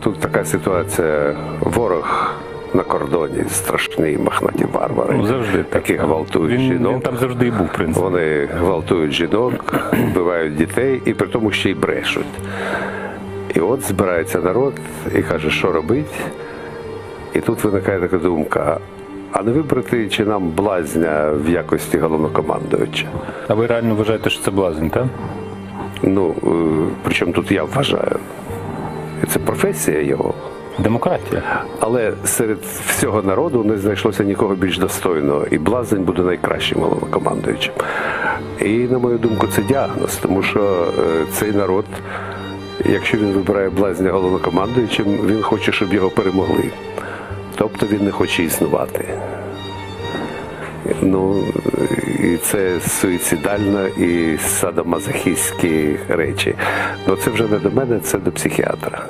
тут така ситуація. Ворог на кордоні, страшний махнаті варвари, Ну, завжди так. гвалтують Він, жінок. він там завжди і був, в принципі. Вони гвалтують жінок, вбивають дітей і при тому ще й брешуть. І от збирається народ і каже, що робить. І тут виникає така думка: а не вибрати чи нам блазня в якості головнокомандуюча? А ви реально вважаєте, що це блазень, так? Ну, е, причому тут я вважаю. Це професія його. Демократія. Але серед всього народу не знайшлося нікого більш достойного, і блазень буде найкращим головнокомандуючим. І, на мою думку, це діагноз, тому що е, цей народ, якщо він вибирає блазня головнокомандуючим, він хоче, щоб його перемогли. Тобто він не хоче існувати. Ну, і це суїцидально і садомазохістські речі. Ну це вже не до мене, це до психіатра.